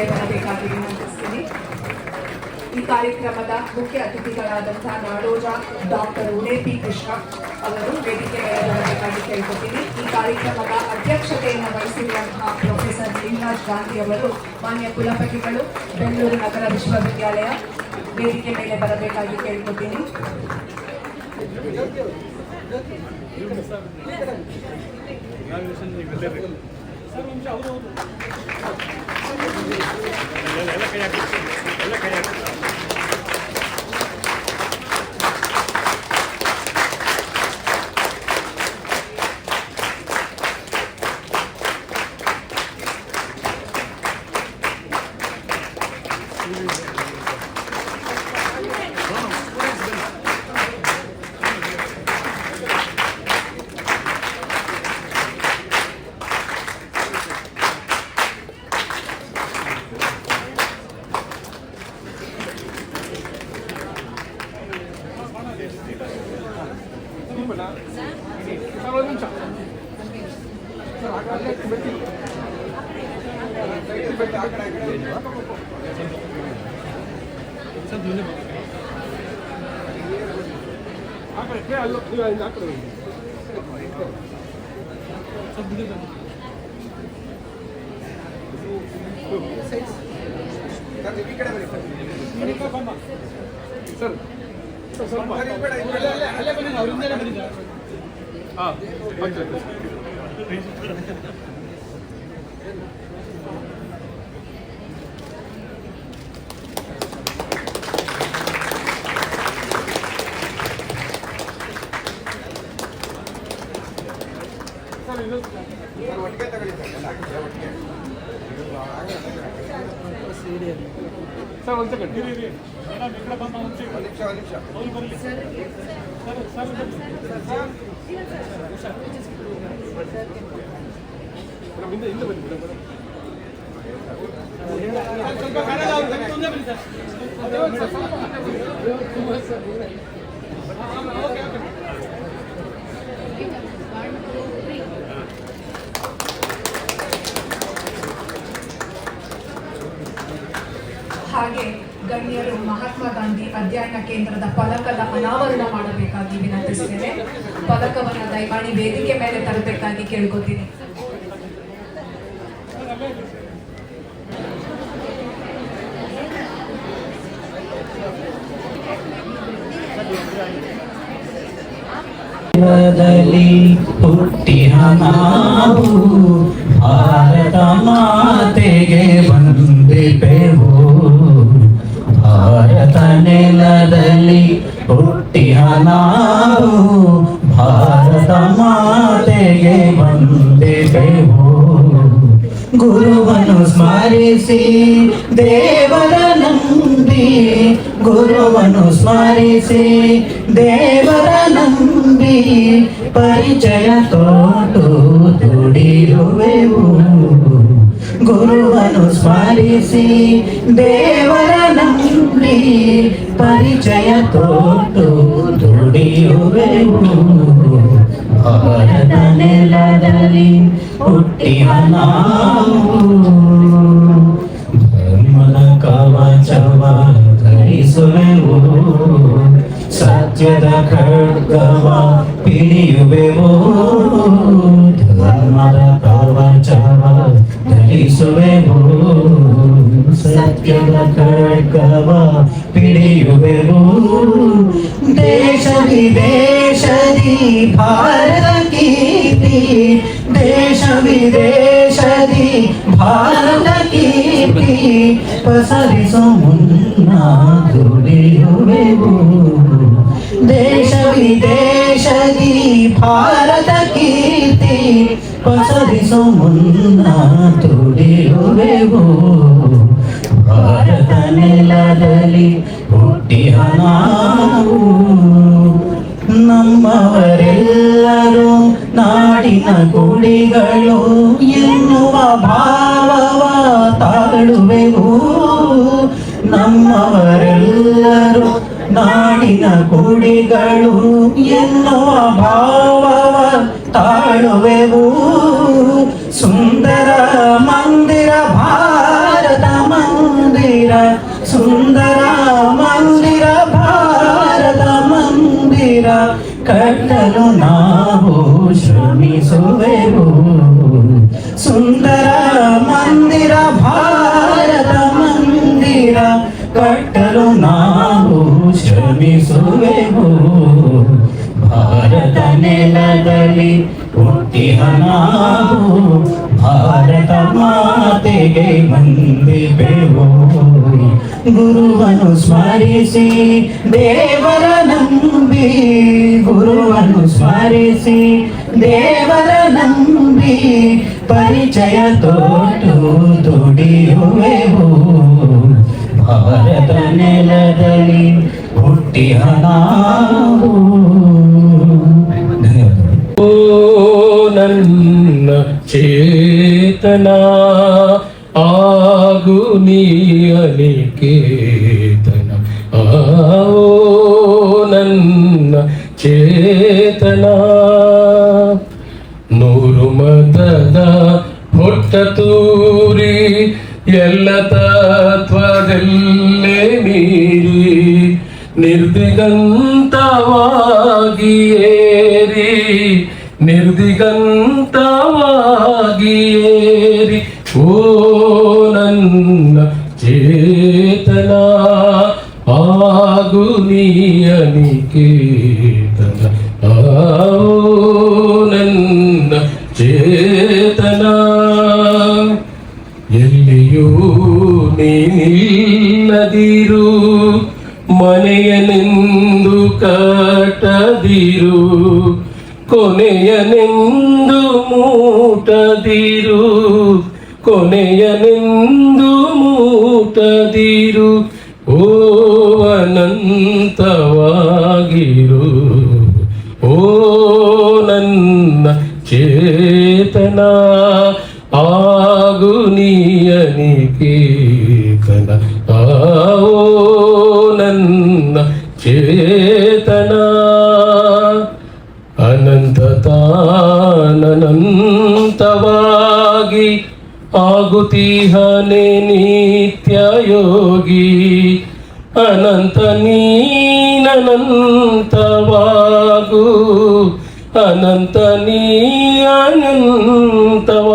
ಮೇಲೆ ಬರಬೇಕಾಗಿ ವಿನಂತಿಸ್ತೀನಿ ಈ ಕಾರ್ಯಕ್ರಮದ ಮುಖ್ಯ ಅತಿಥಿಗಳಾದಂತಹ ನಾಡೋಜ ಡಾಕ್ಟರ್ ಉಡೇಪಿ ಕೃಷ್ಣ ಅವರು ವೇದಿಕೆ ಮೇಲೆ ಬರಬೇಕಾಗಿ ಕೇಳ್ಕೊತೀನಿ. ಈ ಕಾರ್ಯಕ್ರಮದ ಅಧ್ಯಕ್ಷತೆಯನ್ನು ವಹಿಸಿರುವಂತಹ ಪ್ರೊಫೆಸರ್ ಲಿಂಗರಾಜ್ ಗಾಂಧಿ ಅವರು, ಮಾನ್ಯ ಕುಲಪತಿಗಳು, ಬೆಂಗಳೂರು ನಗರ ವಿಶ್ವವಿದ್ಯಾಲಯ ವೇದಿಕೆ ಮೇಲೆ ಬರಬೇಕಾಗಿ ಕೇಳ್ಕೊತೀನಿ. ಸರ್ ಸ್ವಲ್ಪ ಅವರಿಂದಲೇ Gracias. ಬಂದಿದ್ದಾರೆ ಹಾಂ ಓಕೆ ಸರ್ ಇದು ಸರ್ ಒಂದು ಸೆಕೆಂಡ್ ಇರಿ ಇರಿ ಮೇಡಮ್ ಈ ಕಡೆ ಬಂದ ಒಂದು ಸೆಕೆಂಡ್ ಅವ್ರು ಬರಲಿ ಸರ್ ಸರ್ ಮೇಡಮ್ ಹಿಂದೆ ಹಿಂದೆ ಬನ್ನಿ ಮೇಡಮ್ ಸ್ವಲ್ಪ ಹಾಗೆ ಗಣ್ಯರು ಮಹಾತ್ಮ ಗಾಂಧಿ ಅಧ್ಯಯನ ಕೇಂದ್ರದ ಫಲಕದ ಅನಾವರಣ ಮಾಡಬೇಕಾಗಿ ವಿನಂತಿಸುತ್ತೇನೆ ಫಲಕವನ್ನು ದಯಮಾಡಿ ವೇದಿಕೆ ಮೇಲೆ ತರಬೇಕಾಗಿ ಕೇಳ್ಕೊತೀನಿ. ಹುಟ್ಟಿಹ ನಾವು, ಭಾರತ ಮಾತೆಗೆ ಹುಟ್ಟಿಹ ನಾವು ಭಾರತ ಮಾತೆಗೆ ಬಂದಿಪೆವು ಗುರುವನ್ನು ಸ್ಮರಿಸಿ ದೇವರ ನಂಬಿ ಗುರುವನ್ನು ಸ್ಮರಿಸಿ ದೇವರ ನಂಬಿ ಪರಿಚಯ ತೋಟು ದುಡಿಯುವೆವು ಗುರುವನ್ನು ಸ್ಮರಿಸಿ ದೇವರ ನಂಬಿ ಪರಿಚಯ ತೋಟು ದುಡಿಯುವೆವು ಭಾರತ ನೆಲದಲ್ಲಿ ಹುಟ್ಟಿಯ ನಾವು ಧರ್ಮದ ಕವಚವ ಧರಿಸುವೆವು ಸತ್ಯದ ಖಡ್ಗವ ಹಿಡಿಯುವೆವು ಧರ್ಮದ ಕವಚವ ಧರಿಸುವೆವು ಸತ್ಯದ ಖಡ್ಗವ ಹಿಡಿಯುವೆವು ದೇಶ ವಿದೇಶದಿ ಭಾರತ ಕೀರ್ತಿ ದೇಶ ವಿದೇಶದಿ ಭಾರತ ಕೀರ್ತಿ ಪಸರಿಸೋ ಮುನ್ನ ದುಡಿಯುವೆವು ದೇಶ ವಿದೇಶದಿ ಭಾರತ ಕೀರ್ತಿ ಪಸರಿಸೋ ಮುನ್ನ ದುಡಿಯುವೆವು ಭಾರತ ನೆಲದಲ್ಲಿ ಹುಟ್ಟಿಹ ನಾವು ನಮ್ಮವರೆಲ್ಲರೂ ನಾಡಿನ ಗುಡಿಗಳು ಎನ್ನುವ ಭಾವವ ತಾಳುವೆವು ನಮ್ಮವರೆಲ್ಲರೂ ನಾಡಿನ ಗುಡಿಗಳು ಎನ್ನುವ ಭಾವವ ತಾಳುವೆವು ಸುಂದರ ಮಂದಿರ ಭಾರತ ಮಂದಿರ ಸುಂದರ ಮಂದಿರ ಭಾರತ ಮಂದಿರ ಕಟ್ಟಲು ನಾವು ಶ್ರಮಿಸುವೆವು ಸುಂದರ ಮಂದಿರ ಭಾರತ ಮಂದಿರ ಕಟ್ಟಲು ನಾವು ಶ್ರಮಿಸುವೆವು ಭಾರತ ನೆಲದಲ್ಲಿ ಹುಟ್ಟಿಹ ನಾವು ಭಾರತ ಮಾತೆಗೆ ವಂದಿಪೆವು ಗುರುವನ್ನು ಸ್ಮರಿಸಿ ದೇವರ ನಂಬಿ ಗುರುವನ್ನು ಸ್ಮರಿಸಿ ದೇವರ ನಂಬಿ ಪರಿಚಯ ತೋಟು ದುಡಿಯುವೆವು ಭಾರತ ನೆಲದಲ್ಲಿ ಹುಟ್ಟಿಹ ನಾವು ಧನ್ಯವಾದಗಳು ಓ ನನ್ನ ಚೇತನ ಆಗು ನೀ ಅನಿಕೇತನ ಆವೋ ನನ್ನ ಚೇತನ ನೂರು ಮತದ ಹೊಟ್ಟ ತೂರಿ ಎಲ್ಲ ತತ್ವದಲ್ಲೇ ಮೀರಿ ನಿರ್ದಿಗಂತವಾಗಿ ಏರಿ ನಿರ್ದಿಗಂತವಾಗಿ ನೀನಿಲ್ಲದಿರು ಮನೆಯನೆಂದು ಕಟ್ಟದಿರು ಕೊನೆಯನೆಂದು ಮೂಟದಿರು ಕೊನೆಯನೆಂದು ಮೂಟದಿರು ಓ ಅನಂತವಾಗಿರು ಓ ನನ್ನ ಚೇತನ ಆಗು ನೀಯನಿಕೇತನ ಆವೋ ನನ್ನ ಚೇತನ ಅನಂತತಾನಂತವಾಗಿ ಆಗುತ್ತೀಹನೆ ನಿತ್ಯ ಯೋಗಿ ಅನಂತ ನೀನಂತವಾಗು ಅನಂತ ನೀ ಅನಂತವಾಗು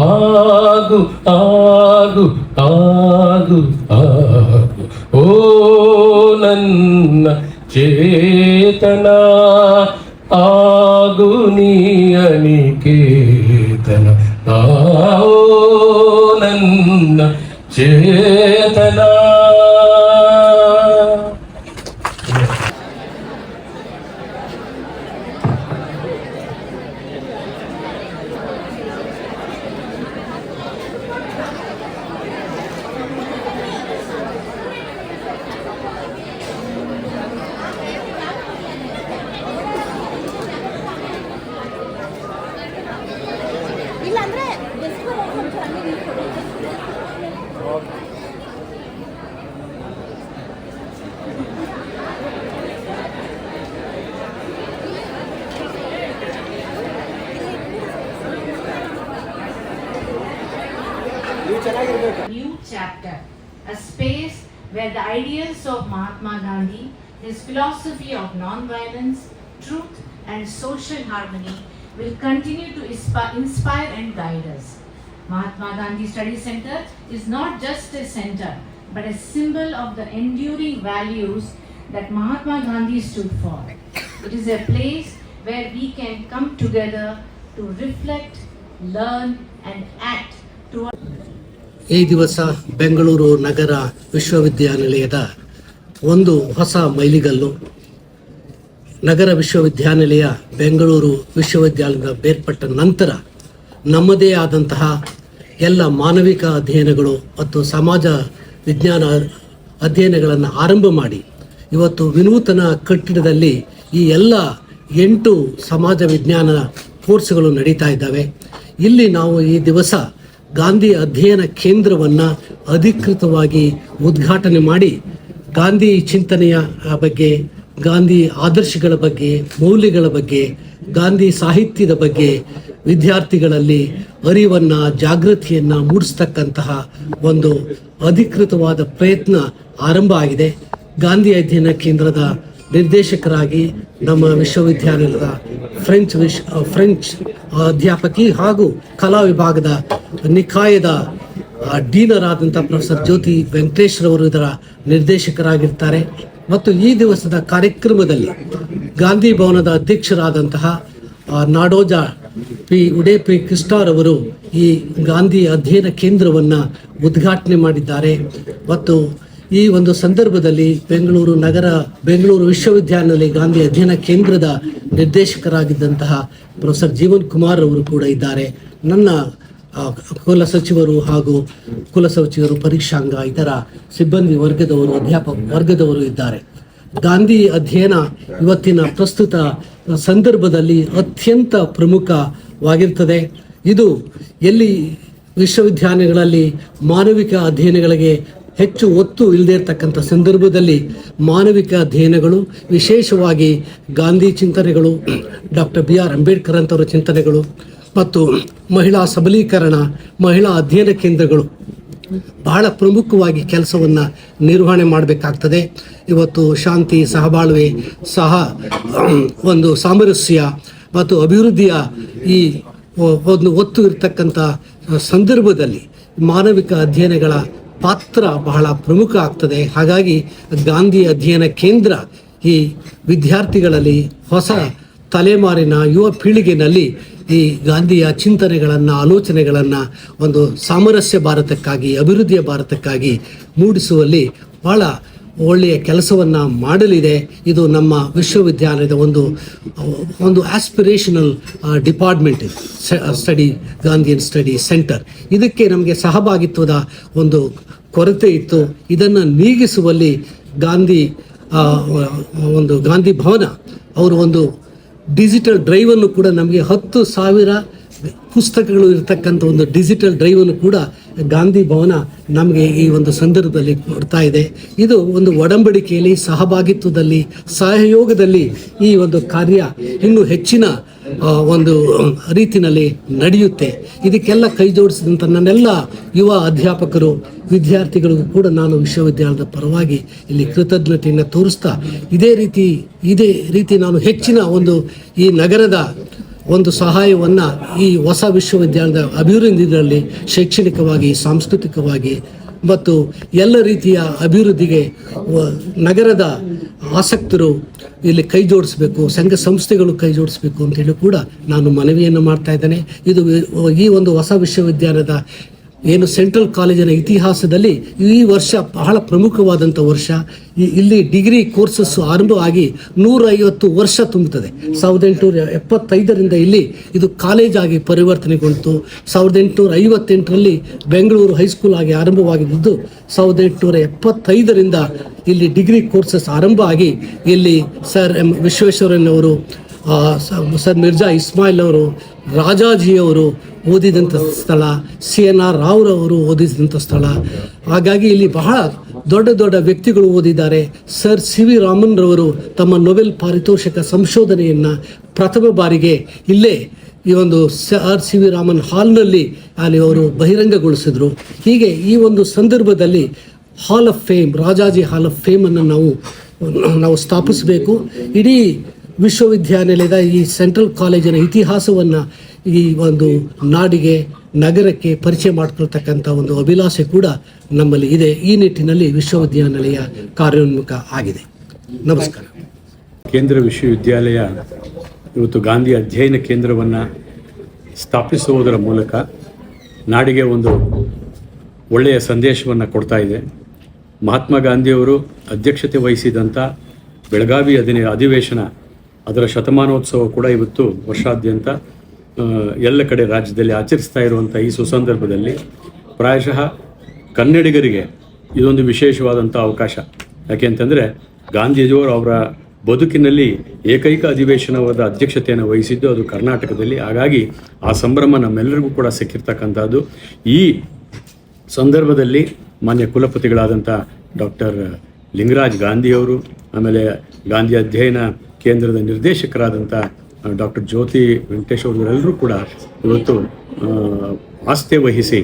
ಆಗು ಆಗು ಆಗು ಆಗು ಓ ನನ್ನ ಚೇತನ ಆಗು ನೀ ಅನಿಕೇತನ ಆವೋ ನನ್ನ ಚೇತನ his philosophy of non-violence, truth and social harmony will continue to inspi- inspire and guide us. Mahatma Gandhi Study Center is not just a center, but a symbol of the enduring values that Mahatma Gandhi stood for. It is a place where we can come together to reflect, learn and act towards ಈ ದಿವಸ ಬೆಂಗಳೂರು ನಗರ ವಿಶ್ವವಿದ್ಯಾನಿಲಯದ ಒಂದು ಹೊಸ ಮೈಲಿಗಲ್ಲು. ನಗರ ವಿಶ್ವವಿದ್ಯಾನಿಲಯ ಬೆಂಗಳೂರು ವಿಶ್ವವಿದ್ಯಾಲಯದ ಬೇರ್ಪಟ್ಟ ನಂತರ ನಮ್ಮದೇ ಆದಂತಹ ಎಲ್ಲ ಮಾನವಿಕ ಅಧ್ಯಯನಗಳು ಮತ್ತು ಸಮಾಜ ವಿಜ್ಞಾನ ಅಧ್ಯಯನಗಳನ್ನು ಆರಂಭ ಮಾಡಿ ಇವತ್ತು ವಿನೂತನ ಕಟ್ಟಡದಲ್ಲಿ ಈ ಎಲ್ಲ ಎಂಟು ಸಮಾಜ ವಿಜ್ಞಾನ ಕೋರ್ಸ್ಗಳು ನಡೀತಾ ಇದ್ದಾವೆ. ಇಲ್ಲಿ ನಾವು ಈ ದಿವಸ ಗಾಂಧಿ ಅಧ್ಯಯನ ಕೇಂದ್ರವನ್ನು ಅಧಿಕೃತವಾಗಿ ಉದ್ಘಾಟನೆ ಮಾಡಿ ಗಾಂಧಿ ಚಿಂತನೆಯ ಬಗ್ಗೆ, ಗಾಂಧಿ ಆದರ್ಶಗಳ ಬಗ್ಗೆ, ಮೌಲ್ಯಗಳ ಬಗ್ಗೆ, ಗಾಂಧಿ ಸಾಹಿತ್ಯದ ಬಗ್ಗೆ ವಿದ್ಯಾರ್ಥಿಗಳಲ್ಲಿ ಅರಿವನ್ನು, ಜಾಗೃತಿಯನ್ನು ಮೂಡಿಸ್ತಕ್ಕಂತಹ ಒಂದು ಅಧಿಕೃತವಾದ ಪ್ರಯತ್ನ ಆರಂಭ ಆಗಿದೆ. ಗಾಂಧಿ ಅಧ್ಯಯನ ಕೇಂದ್ರದ ನಿರ್ದೇಶಕರಾಗಿ ನಮ್ಮ ವಿಶ್ವವಿದ್ಯಾನಿಲಯದ ಫ್ರೆಂಚ್ ವಿಶ್, ಫ್ರೆಂಚ್ ಅಧ್ಯಾಪಕಿ ಹಾಗೂ ಕಲಾ ವಿಭಾಗದ ನಿಕಾಯದ ಆ, ಡೀನರ್ ಆದಂಥ ಪ್ರೊಫೆಸರ್ ಜ್ಯೋತಿ ವೆಂಕಟೇಶ್ ರವರು ಇದರ ನಿರ್ದೇಶಕರಾಗಿರ್ತಾರೆ. ಮತ್ತು ಈ ದಿವಸದ ಕಾರ್ಯಕ್ರಮದಲ್ಲಿ ಗಾಂಧಿ ಭವನದ ಅಧ್ಯಕ್ಷರಾದಂತಹ ನಾಡೋಜ ಪಿ ಉಡೇಪಿ ಕೃಷ್ಣರವರು ಈ ಗಾಂಧಿ ಅಧ್ಯಯನ ಕೇಂದ್ರವನ್ನು ಉದ್ಘಾಟನೆ ಮಾಡಿದ್ದಾರೆ. ಮತ್ತು ಈ ಒಂದು ಸಂದರ್ಭದಲ್ಲಿ ಬೆಂಗಳೂರು ನಗರ ಬೆಂಗಳೂರು ವಿಶ್ವವಿದ್ಯಾನಿಲಯ ಗಾಂಧಿ ಅಧ್ಯಯನ ಕೇಂದ್ರದ ನಿರ್ದೇಶಕರಾಗಿದ್ದಂತಹ ಪ್ರೊಫೆಸರ್ ಜೀವನ್ ಕುಮಾರ್ ಅವರು ಕೂಡ ಇದ್ದಾರೆ. ನನ್ನ ಕುಲ ಸಚಿವರು ಹಾಗೂ ಕುಲ ಸಚಿವರು, ಪರೀಕ್ಷಾಂಗ, ಇತರ ಸಿಬ್ಬಂದಿ ವರ್ಗದವರು ಅಧ್ಯಾಪಕ ವರ್ಗದವರು ಇದ್ದಾರೆ. ಗಾಂಧಿ ಅಧ್ಯಯನ ಇವತ್ತಿನ ಪ್ರಸ್ತುತ ಸಂದರ್ಭದಲ್ಲಿ ಅತ್ಯಂತ ಪ್ರಮುಖವಾಗಿರ್ತದೆ. ಇದು ಎಲ್ಲಿ ವಿಶ್ವವಿದ್ಯಾಲಯಗಳಲ್ಲಿ ಮಾನವಿಕ ಅಧ್ಯಯನಗಳಿಗೆ ಹೆಚ್ಚು ಒತ್ತು ಇಲ್ಲದೆ ಇರತಕ್ಕಂಥ ಸಂದರ್ಭದಲ್ಲಿ ಮಾನವಿಕ ಅಧ್ಯಯನಗಳು, ವಿಶೇಷವಾಗಿ ಗಾಂಧಿ ಚಿಂತನೆಗಳು, ಡಾಕ್ಟರ್ ಬಿ ಆರ್ ಅಂಬೇಡ್ಕರ್ ಅಂತವರ ಚಿಂತನೆಗಳು ಮತ್ತು ಮಹಿಳಾ ಸಬಲೀಕರಣ, ಮಹಿಳಾ ಅಧ್ಯಯನ ಕೇಂದ್ರಗಳು ಬಹಳ ಪ್ರಮುಖವಾಗಿ ಕೆಲಸವನ್ನು ನಿರ್ವಹಣೆ ಮಾಡಬೇಕಾಗ್ತದೆ. ಇವತ್ತು ಶಾಂತಿ, ಸಹಬಾಳ್ವೆ, ಸಹ ಒಂದು ಸಾಮರಸ್ಯ ಮತ್ತು ಅಭಿವೃದ್ಧಿಯ ಈ ಒಂದು ಒತ್ತು ಇರತಕ್ಕಂಥ ಸಂದರ್ಭದಲ್ಲಿ ಮಾನವಿಕ ಅಧ್ಯಯನಗಳ ಪಾತ್ರ ಬಹಳ ಪ್ರಮುಖ ಆಗ್ತದೆ. ಹಾಗಾಗಿ ಗಾಂಧಿ ಅಧ್ಯಯನ ಕೇಂದ್ರ ಈ ವಿದ್ಯಾರ್ಥಿಗಳಲ್ಲಿ ಹೊಸ ತಲೆಮಾರಿನ ಯುವ ಪೀಳಿಗೆನಲ್ಲಿ ಈ ಗಾಂಧಿಯ ಚಿಂತನೆಗಳನ್ನು, ಆಲೋಚನೆಗಳನ್ನು ಒಂದು ಸಾಮರಸ್ಯ ಭಾರತಕ್ಕಾಗಿ, ಅಭಿವೃದ್ಧಿಯ ಭಾರತಕ್ಕಾಗಿ ಮೂಡಿಸುವಲ್ಲಿ ಭಾಳ ಒಳ್ಳೆಯ ಕೆಲಸವನ್ನು ಮಾಡಲಿದೆ. ಇದು ನಮ್ಮ ವಿಶ್ವವಿದ್ಯಾಲಯದ ಒಂದು ಒಂದು aspirational department study Gandhian study centre ಇದಕ್ಕೆ ನಮಗೆ ಸಹಭಾಗಿತ್ವದ ಒಂದು ಕೊರತೆ ಇತ್ತು. ಇದನ್ನು ನೀಗಿಸುವಲ್ಲಿ ಗಾಂಧಿ ಒಂದು ಗಾಂಧಿ ಭವನ, ಅವರು ಒಂದು ಡಿಜಿಟಲ್ ಡ್ರೈವನ್ನು ಕೂಡ ನಮಗೆ ಹತ್ತು ಸಾವಿರ ಪುಸ್ತಕಗಳು ಇರತಕ್ಕಂಥ ಒಂದು ಡಿಜಿಟಲ್ ಡ್ರೈವನ್ನು ಕೂಡ ಗಾಂಧಿ ಭವನ ನಮಗೆ ಈ ಒಂದು ಸಂದರ್ಭದಲ್ಲಿ ಕೊಡ್ತಾ ಇದೆ. ಇದು ಒಂದು ಒಡಂಬಡಿಕೆಯಲ್ಲಿ, ಸಹಭಾಗಿತ್ವದಲ್ಲಿ, ಸಹಯೋಗದಲ್ಲಿ ಈ ಒಂದು ಕಾರ್ಯ ಇನ್ನೂ ಹೆಚ್ಚಿನ ಒಂದು ರೀತಿಯಲ್ಲಿ ನಡೆಯುತ್ತೆ. ಇದಕ್ಕೆಲ್ಲ ಕೈ ಜೋಡಿಸಿದಂಥ ನನ್ನೆಲ್ಲ ಯುವ ಅಧ್ಯಾಪಕರು, ವಿದ್ಯಾರ್ಥಿಗಳಿಗೂ ಕೂಡ ನಾನು ವಿಶ್ವವಿದ್ಯಾಲಯದ ಪರವಾಗಿ ಇಲ್ಲಿ ಕೃತಜ್ಞತೆಯನ್ನು ತೋರಿಸ್ತಾ, ಇದೇ ರೀತಿ ಇದೇ ರೀತಿ ನಾನು ಹೆಚ್ಚಿನ ಒಂದು ಈ ನಗರದ ಒಂದು ಸಹಾಯವನ್ನು ಈ ಹೊಸ ವಿಶ್ವವಿದ್ಯಾಲಯದ ಅಭಿವೃದ್ಧಿಯಲ್ಲಿ ಶೈಕ್ಷಣಿಕವಾಗಿ, ಸಾಂಸ್ಕೃತಿಕವಾಗಿ ಮತ್ತು ಎಲ್ಲ ರೀತಿಯ ಅಭಿವೃದ್ಧಿಗೆ ನಗರದ ಆಸಕ್ತರು ಇಲ್ಲಿ ಕೈ ಜೋಡಿಸ್ಬೇಕು, ಸಂಘ ಸಂಸ್ಥೆಗಳು ಕೈ ಜೋಡಿಸ್ಬೇಕು ಅಂತೇಳಿ ಕೂಡ ನಾನು ಮನವಿಯನ್ನು ಮಾಡ್ತಾ ಇದ್ದೇನೆ. ಇದು ಈ ಒಂದು ಹೊಸ ವಿಶ್ವವಿದ್ಯಾಲಯದ ಏನು ಸೆಂಟ್ರಲ್ ಕಾಲೇಜಿನ ಇತಿಹಾಸದಲ್ಲಿ ಈ ವರ್ಷ ಬಹಳ ಪ್ರಮುಖವಾದಂಥ ವರ್ಷ. ಇಲ್ಲಿ ಡಿಗ್ರಿ ಕೋರ್ಸಸ್ ಆರಂಭವಾಗಿ ನೂರೈವತ್ತು ವರ್ಷ ತುಂಬುತ್ತದೆ ಸಾವಿರದ ಎಂಟುನೂರ ಎಪ್ಪತ್ತೈದರಿಂದ ಇಲ್ಲಿ ಇದು ಕಾಲೇಜಾಗಿ ಪರಿವರ್ತನೆಗೊಂಡಿತು ಸಾವಿರದ ಎಂಟುನೂರ ಐವತ್ತೆಂಟರಲ್ಲಿ ಬೆಂಗಳೂರು ಹೈಸ್ಕೂಲ್ ಆಗಿ ಆರಂಭವಾಗಿದ್ದು, ಸಾವಿರದ ಎಂಟುನೂರ ಎಪ್ಪತ್ತೈದರಿಂದ ಇಲ್ಲಿ ಡಿಗ್ರಿ ಕೋರ್ಸಸ್ ಆರಂಭ ಆಗಿ ಇಲ್ಲಿ ಸರ್ ಎಂ ವಿಶ್ವೇಶ್ವರಯ್ಯನವರು ಸರ್ ಮಿರ್ಜಾ ಇಸ್ಮಾಯಿಲ್ ಅವರು ರಾಜಾಜಿಯವರು ಓದಿದಂಥ ಸ್ಥಳ, ಸಿ ಎನ್ ಆರ್ ರಾವ್ರವರು ಓದಿದಂಥ ಸ್ಥಳ. ಹಾಗಾಗಿ ಇಲ್ಲಿ ಬಹಳ ದೊಡ್ಡ ದೊಡ್ಡ ವ್ಯಕ್ತಿಗಳು ಓದಿದ್ದಾರೆ. ಸರ್ ಸಿ ವಿ ರಾಮನ್ ರವರು ತಮ್ಮ ನೊಬೆಲ್ ಪಾರಿತೋಷಕ ಸಂಶೋಧನೆಯನ್ನು ಪ್ರಥಮ ಬಾರಿಗೆ ಇಲ್ಲೇ ಈ ಒಂದು ಆರ್ ಸಿ ವಿ ರಾಮನ್ ಹಾಲ್ನಲ್ಲಿ ಅಲ್ಲಿ ಅವರು ಬಹಿರಂಗಗೊಳಿಸಿದರು. ಹೀಗೆ ಈ ಒಂದು ಸಂದರ್ಭದಲ್ಲಿ hall of fame Rajaji hall of ಫೇಮನ್ನು ನಾವು ನಾವು ಸ್ಥಾಪಿಸಬೇಕು. ಇಡೀ ವಿಶ್ವವಿದ್ಯಾನಿಲಯದ ಈ ಸೆಂಟ್ರಲ್ ಕಾಲೇಜಿನ ಇತಿಹಾಸವನ್ನು ಈ ಒಂದು ನಾಡಿಗೆ, ನಗರಕ್ಕೆ ಪರಿಚಯ ಮಾಡಿಕೊಳ್ತಕ್ಕಂಥ ಒಂದು ಅಭಿಲಾಷೆ ಕೂಡ ನಮ್ಮಲ್ಲಿ ಇದೆ. ಈ ನಿಟ್ಟಿನಲ್ಲಿ ವಿಶ್ವವಿದ್ಯಾನಿಲಯ ಕಾರ್ಯೋನ್ಮುಖ ಆಗಿದೆ. ನಮಸ್ಕಾರ. ಕೇಂದ್ರ ವಿಶ್ವವಿದ್ಯಾಲಯ ಇವತ್ತು ಗಾಂಧಿ ಅಧ್ಯಯನ ಕೇಂದ್ರವನ್ನು ಸ್ಥಾಪಿಸುವುದರ ಮೂಲಕ ನಾಡಿಗೆ ಒಂದು ಒಳ್ಳೆಯ ಸಂದೇಶವನ್ನು ಕೊಡ್ತಾ ಇದೆ. ಮಹಾತ್ಮ ಗಾಂಧಿಯವರು ಅಧ್ಯಕ್ಷತೆ ವಹಿಸಿದಂಥ ಬೆಳಗಾವಿ ಅಧಿನ ಅಧಿವೇಶನ ಅದರ ಶತಮಾನೋತ್ಸವ ಕೂಡ ಇವತ್ತು ವರ್ಷಾದ್ಯಂತ ಎಲ್ಲ ಕಡೆ ರಾಜ್ಯದಲ್ಲಿ ಆಚರಿಸ್ತಾ ಇರುವಂಥ ಈ ಸುಸಂದರ್ಭದಲ್ಲಿ ಪ್ರಾಯಶಃ ಕನ್ನಡಿಗರಿಗೆ ಇದೊಂದು ವಿಶೇಷವಾದಂಥ ಅವಕಾಶ. ಯಾಕೆ ಅಂತಂದರೆ ಗಾಂಧೀಜಿಯವರು ಅವರ ಬದುಕಿನಲ್ಲಿ ಏಕೈಕ ಅಧಿವೇಶನವಾದ ಅಧ್ಯಕ್ಷತೆಯನ್ನು ವಹಿಸಿದ್ದು ಅದು ಕರ್ನಾಟಕದಲ್ಲಿ. ಹಾಗಾಗಿ ಆ ಸಂಭ್ರಮ ನಮ್ಮೆಲ್ಲರಿಗೂ ಕೂಡ ಸಿಕ್ಕಿರ್ತಕ್ಕಂಥದ್ದು. ಈ ಸಂದರ್ಭದಲ್ಲಿ ಮಾನ್ಯ ಕುಲಪತಿಗಳಾದಂಥ ಡಾಕ್ಟರ್ ಲಿಂಗರಾಜ್ ಗಾಂಧಿಯವರು, ಆಮೇಲೆ ಗಾಂಧಿ ಅಧ್ಯಯನ ಕೇಂದ್ರದ ನಿರ್ದೇಶಕರಾದಂಥ ಡಾಕ್ಟರ್ ಜ್ಯೋತಿ ವೆಂಕಟೇಶ್ ಅವರೆಲ್ಲರೂ ಕೂಡ ಇವತ್ತು ಆಸ್ಥೆ ವಹಿಸಿ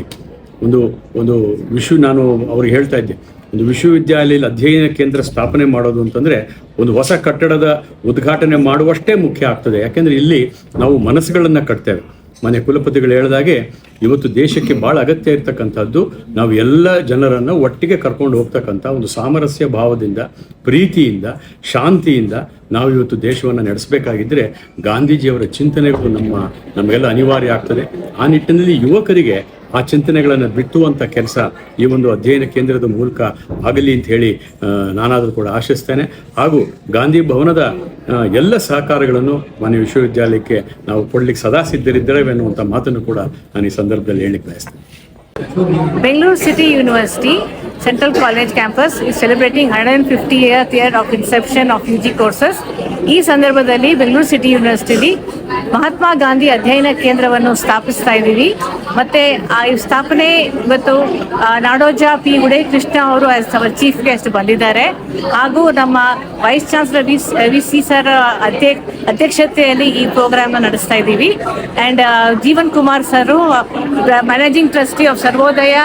ಒಂದು ಒಂದು ವಿಶ್ವ ನಾನು ಅವ್ರಿಗೆ ಹೇಳ್ತಾ ಇದ್ದೆ. ಒಂದು ವಿಶ್ವವಿದ್ಯಾಲಯದಲ್ಲಿ ಅಧ್ಯಯನ ಕೇಂದ್ರ ಸ್ಥಾಪನೆ ಮಾಡೋದು ಅಂತಂದರೆ ಒಂದು ಹೊಸ ಕಟ್ಟಡದ ಉದ್ಘಾಟನೆ ಮಾಡುವಷ್ಟೇ ಮುಖ್ಯ ಆಗ್ತದೆ. ಯಾಕೆಂದರೆ ಇಲ್ಲಿ ನಾವು ಮನಸ್ಸುಗಳನ್ನು ಕಟ್ತೇವೆ. ಮನೆ ಕುಲಪತಿಗಳು ಹೇಳಿದಾಗೆ ಇವತ್ತು ದೇಶಕ್ಕೆ ಭಾಳ ಅಗತ್ಯ ಇರತಕ್ಕಂಥದ್ದು ನಾವು ಎಲ್ಲ ಜನರನ್ನು ಒಟ್ಟಿಗೆ ಕರ್ಕೊಂಡು ಹೋಗ್ತಕ್ಕಂಥ ಒಂದು ಸಾಮರಸ್ಯ ಭಾವದಿಂದ, ಪ್ರೀತಿಯಿಂದ, ಶಾಂತಿಯಿಂದ ನಾವು ಇವತ್ತು ದೇಶವನ್ನು ನಡೆಸಬೇಕಾಗಿದ್ದರೆ ಗಾಂಧೀಜಿಯವರ ಚಿಂತನೆಗಳು ನಮ್ಮ ನಮಗೆಲ್ಲ ಅನಿವಾರ್ಯ ಆಗ್ತದೆ. ಆ ನಿಟ್ಟಿನಲ್ಲಿ ಯುವಕರಿಗೆ ಆ ಚಿಂತನೆಗಳನ್ನು ಬಿತ್ತುವಂಥ ಕೆಲಸ ಈ ಒಂದು ಅಧ್ಯಯನ ಕೇಂದ್ರದ ಮೂಲಕ ಆಗಲಿ ಅಂತ ಹೇಳಿ ನಾನಾದರೂ ಕೂಡ ಆಶಿಸ್ತೇನೆ. ಹಾಗೂ ಗಾಂಧಿ ಭವನದ ಎಲ್ಲ ಸಹಕಾರಗಳನ್ನು ಮನೆ ವಿಶ್ವವಿದ್ಯಾಲಯಕ್ಕೆ ನಾವು ಕೊಡ್ಲಿಕ್ಕೆ ಸದಾ ಸಿದ್ಧರಿದ್ದೇವೆ ಅನ್ನುವಂಥ ಮಾತನ್ನು ಕೂಡ ನಾನು ಈ ಸಂದರ್ಭದಲ್ಲಿ ಹೇಳಿಕ್ಕೆ ಬಯಸ್ತೇನೆ. Bengaluru city University Central College campus is celebrating 150th year of inception of UG courses. ಈ ಸಂದರ್ಭದಲ್ಲಿ ಬೆಂಗಳೂರು ಸಿಟಿ ಯೂನಿವರ್ಸಿಟಿಲಿ ಮಹಾತ್ಮ ಗಾಂಧಿ ಅಧ್ಯಯನ ಕೇಂದ್ರವನ್ನು ಸ್ಥಾಪಿಸ್ತಾ ಇದ್ದೀವಿ. ಮತ್ತೆ ಆ ಸ್ಥಾಪನೆ ಇವತ್ತು ನಾಡೋಜ ಪಿ ಉಡೇ ಕೃಷ್ಣ ಅವರು ಅವರ್ ಚೀಫ್ ಗೆಸ್ಟ್ ಬಂದಿದ್ದಾರೆ. ಹಾಗೂ ನಮ್ಮ vice chancellor V C sir ಅಧ್ಯಕ್ಷ, ಅಧ್ಯಕ್ಷತೆಯಲ್ಲಿ ಈ ಪ್ರೋಗ್ರಾಮ್ ನಡೆಸ್ತಾ ಇದ್ದೀವಿ. And Jeevan Kumar sir managing trustee of Sarvodaya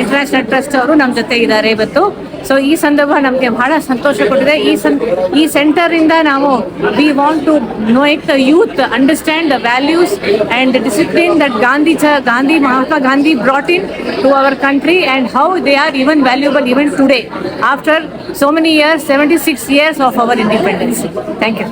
international trust ಅವರು ನಮ್ಮ ಜೊತೆ ಇದ್ದಾರೆ ಇವತ್ತು. ಸೊ ಈ ಸಂದರ್ಭ ನಮಗೆ ಬಹಳ ಸಂತೋಷ ಕೊಟ್ಟಿದೆ. ಈ ಸಂ, ಈ ಸೆಂಟರ್ ಇಂದ ನಾವು we want to know it the youth understand the values and discipline that Gandhi ಚ Gandhi Mahatma Gandhi brought into our country how they are even valuable even today after so so many years 76 years of our independence. Thank you.